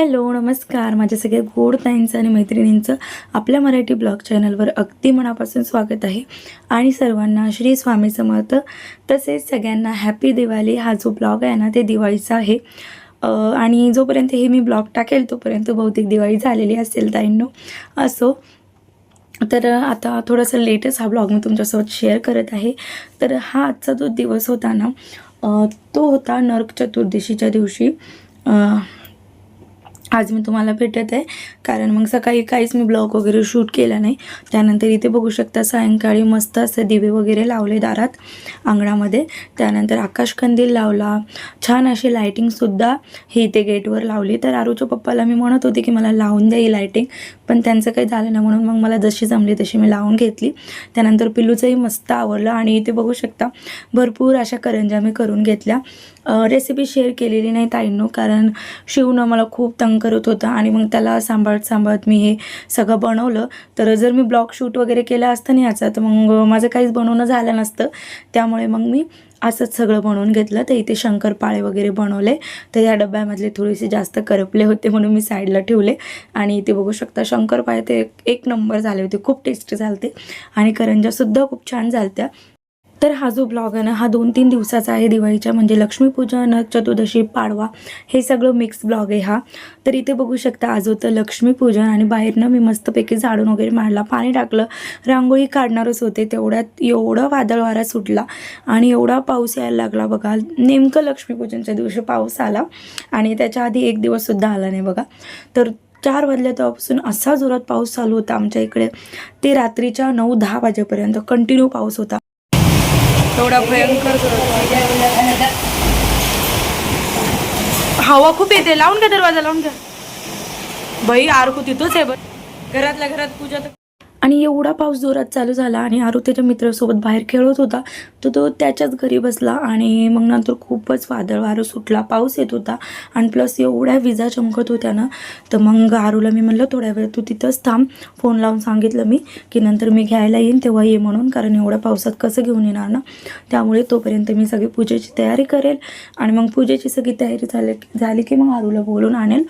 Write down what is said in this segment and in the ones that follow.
Hello नमस्कार. माझ्या सगळ्या गोड ताईंचं आणि मैत्रिणींचं आपल्या मराठी ब्लॉग चॅनलवर अगदी मनापासून स्वागत आहे. आणि सर्वांना श्री स्वामी समर्थ. तसेच सगळ्यांना हॅपी दिवाळी. हा जो ब्लॉग आहे ना ते दिवाळीचा आहे. आणि जोपर्यंत हे मी ब्लॉग टाकेल तोपर्यंत बहुतेक दिवाळी झालेली असेल ताईंनो. असो तर आता थोडासा लेटेस्ट हा ब्लॉग मी तुमच्यासोबत शेअर करत आहे. तर हा आजचा जो दिवस होता ना तो होता नरक चतुर्दशीच्या दिवशी. आज मी तुम्हाला भेटत आहे. कारण मग सकाळी काहीच मी ब्लॉग वगैरे शूट केला नाही. त्यानंतर इथे बघू शकता सायंकाळी मस्त असे दिवे वगैरे लावले दारात अंगणामध्ये. त्यानंतर आकाशकंदील लावला. छान अशी लायटिंगसुद्धा ही इथे गेटवर लावली. तर आरूच्या पप्पाला मी म्हणत होते की मला लावून द्या ही लायटिंग पण त्यांचं काही झालं नाही म्हणून मग मला जशी जमली तशी मी लावून घेतली. त्यानंतर पिल्लूचंही मस्त आवडलं. आणि इथे बघू शकता भरपूर अशा करंज्या मी करून घेतल्या. रेसिपी शेअर केलेली नाही ताईंनो कारण शिवनं मला खूप तंग करत होता आणि मग त्याला सांभाळत सांभाळत मी हे सगळं बनवलं. तर जर मी ब्लॉग शूट वगैरे केलं असतं नाही याचा तर मग माझं काहीच बनवणं झालं नसतं. त्यामुळे मग मी असंच सगळं बनवून घेतलं. तर इथे शंकरपाळे वगैरे बनवले. तर या डब्यामधले थोडेसे जास्त करपले होते म्हणून मी साईडला ठेवले. आणि इथे बघू शकता शंकरपाळे ते एक- एक नंबर झाले होते. खूप टेस्टी झालते. आणि करंजासुद्धा खूप छान झालत्या. तर हा जो ब्लॉग आहे ना हा दोन तीन दिवसाचा आहे दिवाळीच्या म्हणजे लक्ष्मीपूजन चतुर्दशी पाडवा हे सगळं मिक्स ब्लॉग आहे हा. तर इथे बघू शकता आज होतं लक्ष्मीपूजन आणि बाहेरनं मी मस्तपैकी झाडून वगैरे मारला पाणी टाकलं रांगोळी काढणारच होते तेवढ्यात एवढं वादळ वारा सुटला आणि एवढा पाऊस यायला लागला बघा. नेमकं लक्ष्मीपूजनच्या दिवशी पाऊस आला आणि त्याच्या आधी एक दिवससुद्धा आला नाही बघा. तर चार वाजल्या तेव्हापासून असा जोरात पाऊस चालू होता आमच्या इकडे. ते रात्रीच्या नऊ दहा वाजेपर्यंत कंटिन्यू पाऊस होता. एवढा भयंकर हवा खूप येते. लावून घ्या दरवाजा लावून घ्या. बाई आरकू तिथंच आहे बघ घरातल्या घरात पूजा तर- आणि एवढा पाऊस जोरात चालू झाला आणि आरू त्याच्या मित्रासोबत बाहेर खेळत होता तर तो त्याच्याच घरी बसला आणि मग नंतर खूपच वादळ वारं सुटला पाऊस येत होता आणि प्लस एवढ्या विजा चमकत होत्या ना तर मग आरूला मी म्हणलं थोड्या वेळ तू तिथंच थांब फोन लावून सांगितलं मी की नंतर मी घ्यायला येईन तेव्हा ये म्हणून कारण एवढ्या पावसात कसं घेऊन येणार ना? त्यामुळे तोपर्यंत मी सगळी पूजेची तयारी करेल आणि मग पूजेची सगळी तयारी झाली झाली की मग आरूला बोलून आणेल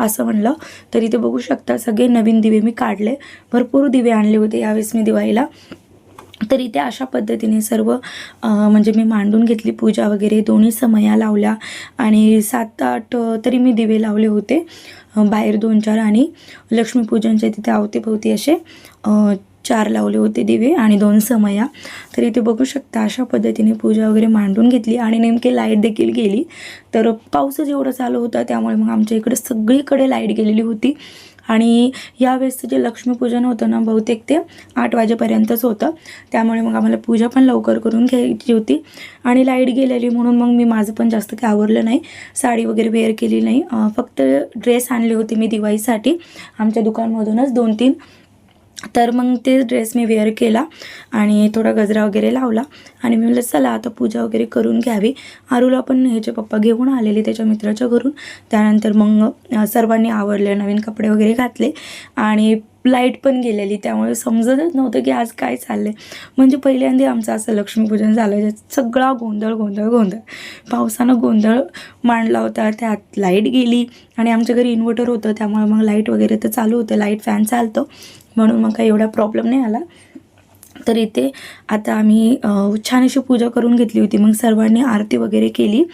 असं म्हणलं. तर इथे बघू शकता सगळे नवीन दिवे मी काढले. भरपूर दिवे आणले होते यावेळेस मी दिवाळीला. तर इथे अशा पद्धतीने सर्व म्हणजे मी मांडून घेतली पूजा वगैरे दोन्ही समया लावल्या. आणि सात आठ तरी मी दिवे लावले होते. बाहेर दोन चार आणि लक्ष्मीपूजनच्या तिथे अवतीभोवती असे चार लावले होते दिवे आणि दोन समया. तर इथे बघू शकता अशा पद्धतीने पूजा वगैरे मांडून घेतली आणि नेमकी लाइट देखील गेली. तर पाऊसच एवढं चालू होता त्यामुळे मग आमच्या इकडे सगळीकडे लाइट गेलेली होती. आणि यावेळेसचं जे लक्ष्मीपूजन होतं ना बहुतेक ते आठ वाजेपर्यंतच होतं. त्यामुळे मग आम्हाला पूजा पण लवकर करून घ्यायची होती. आणि लाइट गेलेली म्हणून मग मी माझं पण जास्त काही आवरलं नाही. साडी वगैरे वेअर केली नाही. फक्त ड्रेस आणले होते मी दिवाळीसाठी. आमच्या दुकानमधूनच दोन तीन तर मग ते ड्रेस मी वेअर केला आणि थोडा गजरा वगैरे लावला. आणि मी म्हटलं चला आता पूजा वगैरे करून घ्यावी. आरूला पण ह्याचे पप्पा घेऊन आलेले त्याच्या मित्राच्या घरून. त्यानंतर मग सर्वांनी आवडले नवीन कपडे वगैरे घातले आणि लाइट पण गेलेली. त्यामुळे समजतच नव्हतं की आज काय चाललं आहे म्हणजे पहिल्यांदा आमचं असं लक्ष्मीपूजन झालं. ज्यात सगळा गोंधळ गोंधळ गोंधळ. पावसानं गोंधळ मांडला होता. त्यात लाइट गेली आणि आमच्या घरी इन्व्हर्टर होतं. त्यामुळे मग लाइट वगैरे तर चालू होतं. लाइट फॅन चालतो. म्हणून मग काही एवढा प्रॉब्लेम नाही आला. तर इथे आता आम्ही छान अशी पूजा करून घेतली होती. मग सर्वांनी आरती वगैरे केली.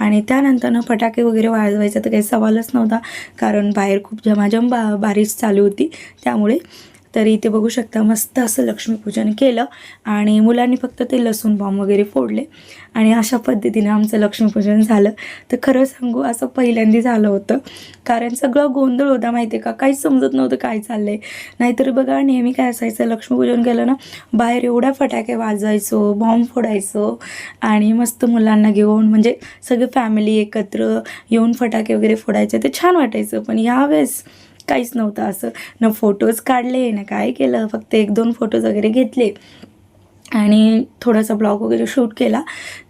आणि त्यानंतरनं फटाके वगैरे वाजवायचा तर काही सवालच नव्हता. कारण बाहेर खूप झमाझम बा बारिश चालू होती. त्यामुळे तर इथे बघू शकता मस्त असं लक्ष्मीपूजन केलं आणि मुलांनी फक्त ते लसूण बॉम्ब वगैरे फोडले आणि अशा पद्धतीने आमचं लक्ष्मीपूजन झालं. तर खरं सांगू असं पहिल्यांदा झालं होतं. कारण सगळं गोंधळ होता माहिती आहे का? काहीच समजत नव्हतं काय चाललं आहे नाहीतर बघा नेहमी काय असायचं लक्ष्मीपूजन केलं ना बाहेर एवढ्या फटाके वाजवायचो बॉम्ब फोडायचो आणि मस्त मुलांना घेऊन म्हणजे सगळी फॅमिली एकत्र येऊन फटाके वगैरे फोडायचे. ते छान वाटायचं. पण यावेळेस काहीच नव्हतं. असं न फोटोज काढले ना काय केलं फक्त एक दोन फोटोज वगैरे घेतले. आणि थोडासा ब्लॉग वगैरे शूट केला.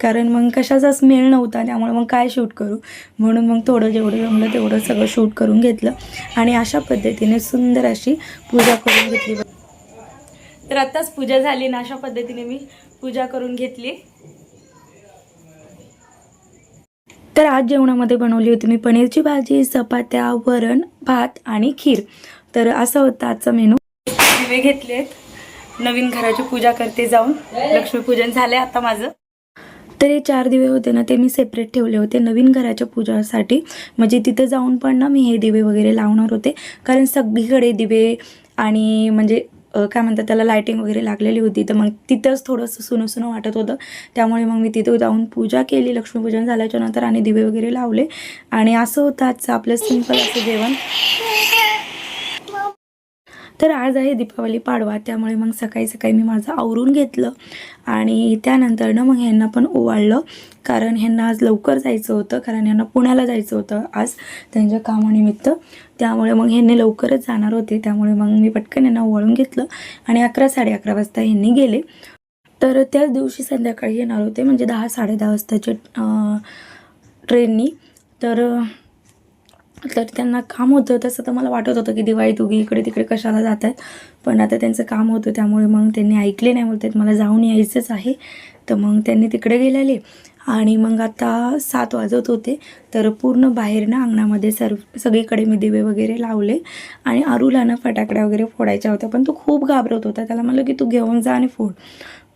कारण मग कशाचाच मेळ नव्हता त्यामुळे मग काय शूट करू? म्हणून मग थोडं जेवढं जमलं तेवढं सगळं शूट करून घेतलं. आणि अशा पद्धतीने सुंदर अशी पूजा करून घेतली. तर आत्ताच पूजा झाली ना अशा पद्धतीने मी पूजा करून घेतली. तर आज जेवणामध्ये बनवली होती मी पनीरची भाजी चपात्या वरण भात आणि खीर. तर असं होतं आजचा मेनू. दिवे घेतलेत नवीन घराची पूजा करते जाऊन. लक्ष्मीपूजन झाले आता माझं. तर हे चार दिवे होते ना ते मी सेपरेट ठेवले होते नवीन घराच्या पूजासाठी. म्हणजे तिथं जाऊन पण ना मी हे दिवे वगैरे लावणार होते. कारण सगळीकडे दिवे आणि म्हणजे काय म्हणतात त्याला लायटिंग वगैरे लागलेली होती. तर मग तिथंच थोडंसं सुनं सुनं वाटत होतं. त्यामुळे मग मी तिथं जाऊन पूजा केली लक्ष्मीपूजन झाल्याच्यानंतर आणि दिवे वगैरे लावले. आणि असं होतं आजचं आपलं सिंपल असं जेवण. तर आज आहे दीपावली पाडवा त्यामुळे मग सकाळी सकाळी मी माझं आवरून घेतलं. आणि त्यानंतरनं मग ह्यांना पण ओवाळलं. कारण ह्यांना आज लवकर जायचं होतं. कारण ह्यांना पुण्याला जायचं होतं आज त्यांच्या कामानिमित्त. त्यामुळे मग ह्यांनी लवकरच जाणार होते. त्यामुळे मग मी पटकन यांना ओवाळून घेतलं आणि अकरा साडे अकरा वाजता ह्यांनी गेले. तर त्याच दिवशी संध्याकाळी येणार होते. म्हणजे दहा साडे दहा वाजताच्या ट्रेननी. तर तर त्यांना काम होतं तसं तर मला वाटत होतं की दिवाळी दोघी इकडे तिकडे कशाला जात आहेत पण आता त्यांचं काम होतं त्यामुळे मग त्यांनी ऐकले नाही. बोलतात मला जाऊन यायचंच आहे. तर मग त्यांनी तिकडे गेलेले. आणि मग आता सात वाजत होते. तर पूर्ण बाहेर ना अंगणामध्ये सर्व सगळीकडे मी दिवे वगैरे लावले. आणि अरुला ना फटाकड्या वगैरे फोडायच्या होत्या पण तो खूप घाबरत होता. त्याला म्हणलं की तू घेऊन जा आणि फोड.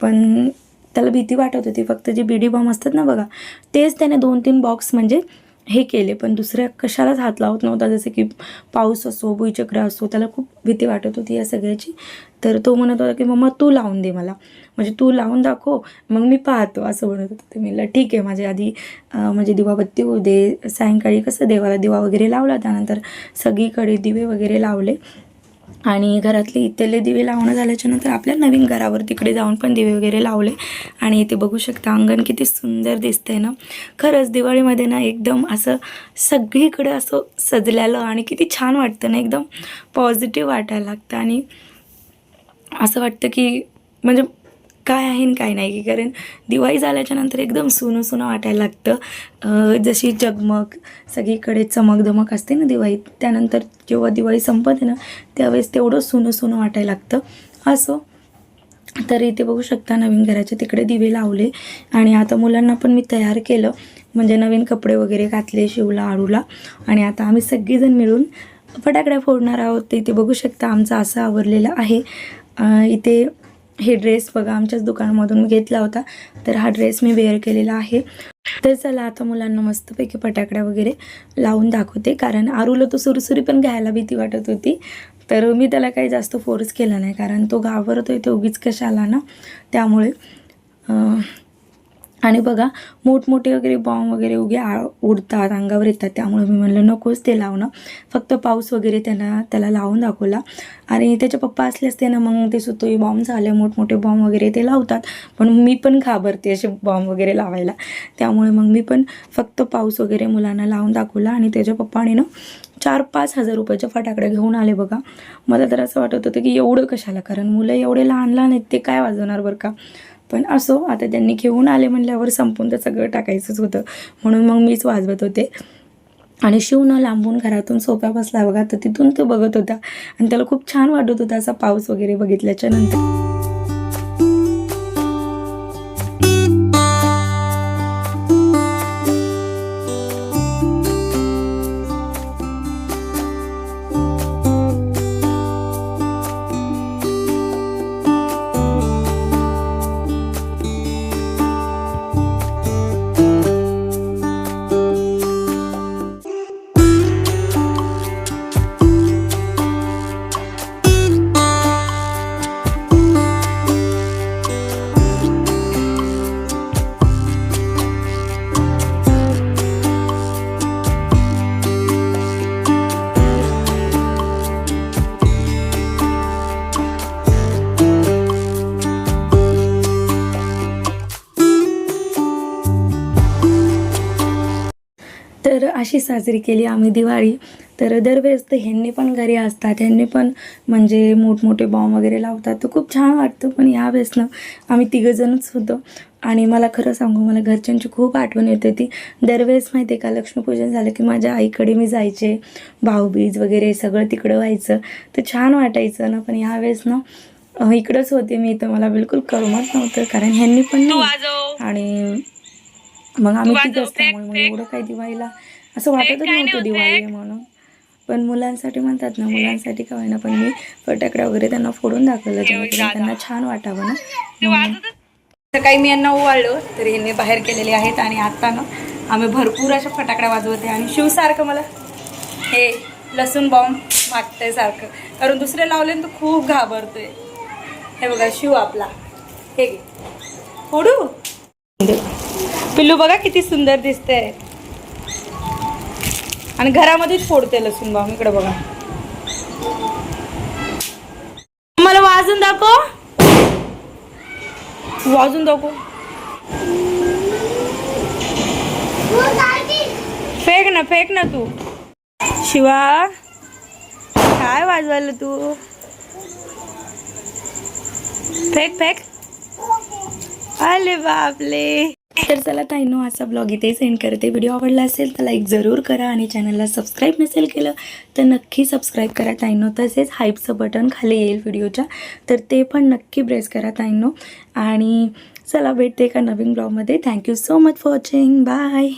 पण त्याला भीती वाटत होती. फक्त जे बीडी बॉम्ब असतात ना बघा तेच त्याने दोन तीन बॉक्स म्हणजे हे केले पण दुसऱ्या कशालाच हात लावत नव्हता. जसं की पाऊस असो भुईचक्र असो त्याला खूप भीती वाटत होती या सगळ्याची. तर तो म्हणत होता की मम्मा तू लावून दे मला. म्हणजे तू लावून दाखव मग मी पाहतो असं म्हणत होतं. ते मी म्हणलं ठीक आहे माझ्या आधी म्हणजे दिवाबत्ती होऊ दे. सायंकाळी कसं देवाला दिवा वगैरे लावला त्यानंतर सगळीकडे दिवे वगैरे लावले. आणि घरातले इथले दिवे लावणं झाल्याच्यानंतर आपल्या नवीन घरावर तिकडे जाऊन पण दिवे वगैरे लावले. आणि इथे बघू शकता अंगण किती सुंदर दिसतंय ना. खरंच दिवाळीमध्ये ना एकदम असं सगळीकडे असं सजलेलं आणि किती छान वाटतं ना एकदम पॉझिटिव्ह वाटायला लागतं. आणि असं वाटतं की म्हणजे काय आहे आणि काय नाही की कारण दिवाळी झाल्याच्यानंतर एकदम सुनं सुनं वाटायला लागतं. जशी जगमग सगळीकडे चमकदमक असते ना दिवाळीत त्यानंतर जेव्हा दिवाळी संपते ना त्यावेळेस तेवढं सुनं सुनं वाटायला लागतं. असो तर इथे बघू शकता नवीन घराचे तिकडे दिवे लावले आणि आता मुलांना पण मी तयार केलं. म्हणजे नवीन कपडे वगैरे घातले शिवला आळूला आणि आता आम्ही सगळीजण मिळून फटाकड्या फोडणार आहोत. इथे बघू शकता आमचं असं आवरलेला आहे. इथे हे ड्रेस बघा आमच्याच दुकानामधून घेतला होता. तर हा ड्रेस मी वेअर केलेला आहे. तर चला आता मुलांना मस्तपैकी फटाकड्या वगैरे लावून दाखवते. कारण आरूला तो सुरसुरी पण घ्यायला भीती वाटत होती. तर मी त्याला काही जास्त फोर्स केला नाही. कारण तो घाबरतोय तो उगीच कशाला ना? त्यामुळे आणि बघा मोठमोठे वगैरे बॉम्ब वगैरे उगे आ उडतात अंगावर येतात. त्यामुळे मी म्हणलं नकोच ते लावणं. फक्त पाऊस वगैरे त्यांना त्याला लावून दाखवला. आणि त्याचे पप्पा असले असते ना मग ते सुतोई बॉम्ब झाले मोठमोठे बॉम्ब वगैरे ते लावतात. पण मी पण घाबरते असे बॉम्ब वगैरे लावायला. त्यामुळे मग मी पण फक्त पाऊस वगैरे मुलांना लावून दाखवला. आणि त्याच्या पप्पाने ना चार पाच हजार रुपयाच्या फटाकड्या घेऊन आले बघा. मला तर असं वाटत होतं की एवढं कशाला? कारण मुलं एवढे लहान लहान आहेत ते काय वाजवणार बरं का? पण असो आता त्यांनी घेऊन आले म्हणल्यावर संपून तर सगळं टाकायचंच होतं. म्हणून मग मीच वाजवत होते. आणि शिवनं लांबून घरातून सोप्या बसला बघा तर तिथून तो बघत होता. आणि त्याला खूप छान वाटत होता असा पाऊस वगैरे बघितल्याच्या नंतर. तर अशी साजरी केली आम्ही दिवाळी. तर दरवेळेस तर ह्यांनी पण घरी असतात. ह्यांनी पण म्हणजे मोठमोठे बॉम्ब वगैरे लावतात. तर खूप छान वाटतं. पण यावेळेस ना आम्ही तिघंजणच होतो. आणि मला खरं सांगू मला घरच्यांची खूप आठवण येते ती. दरवेळेस माहिती आहे का लक्ष्मीपूजन झालं की माझ्या आईकडे मी जायचे. भाऊबीज वगैरे सगळं तिकडं व्हायचं. तर छान वाटायचं ना. पण यावेळेस ना इकडंच होते मी. तर मला बिलकुल करमत नव्हतं. कारण ह्यांनी पण. आणि मग आम्ही तिघ असल्यामुळे मग एवढं काही दिवाळीला असं वाटतच नव्हतं दिवाळी म्हणून. पण मुलांसाठी म्हणतात ना मुलांसाठी का होईना पण मी फटाकड्या वगैरे त्यांना फोडून दाखवलं जेणेकरून त्यांना छान वाटावं ना. सकाळी मी यांना ओवाळलो तर यांनी बाहेर केलेले आहेत आणि आता ना आम्ही भरपूर अशा फटाकड्या वाजवते आणि शिवसारखं मला हे लसूण बॉम्ब मागतंय सारखं. कारण दुसरे लावले ना तर खूप घाबरतोय. हे बघा शिव आपला. हे फोडू? पिल्लू बघा किती सुंदर दिसते आणि घरामध्येच फोडते लसूण भाऊ इकडे बघा. मला वाजून दाखव. वाजून दाखव. फेक ना फेक ना तू. शिवा काय वाजवायला तू? Fake fake. आले बापले तर चला ताईनो असा ब्लॉग इथे सेंड करते. व्हिडिओ आवडला असेल तर लाईक जरूर करा आणि चॅनलला सबस्क्राईब नसेल केलं तर नक्की सबस्क्राईब करा ताईनो. तसेच हाईपचं बटन खाली येईल व्हिडिओच्या तर ते पण नक्की प्रेस करा ताईनो. आणि चला भेटते एका नवीन ब्लॉगमध्ये thank you so much for watching bye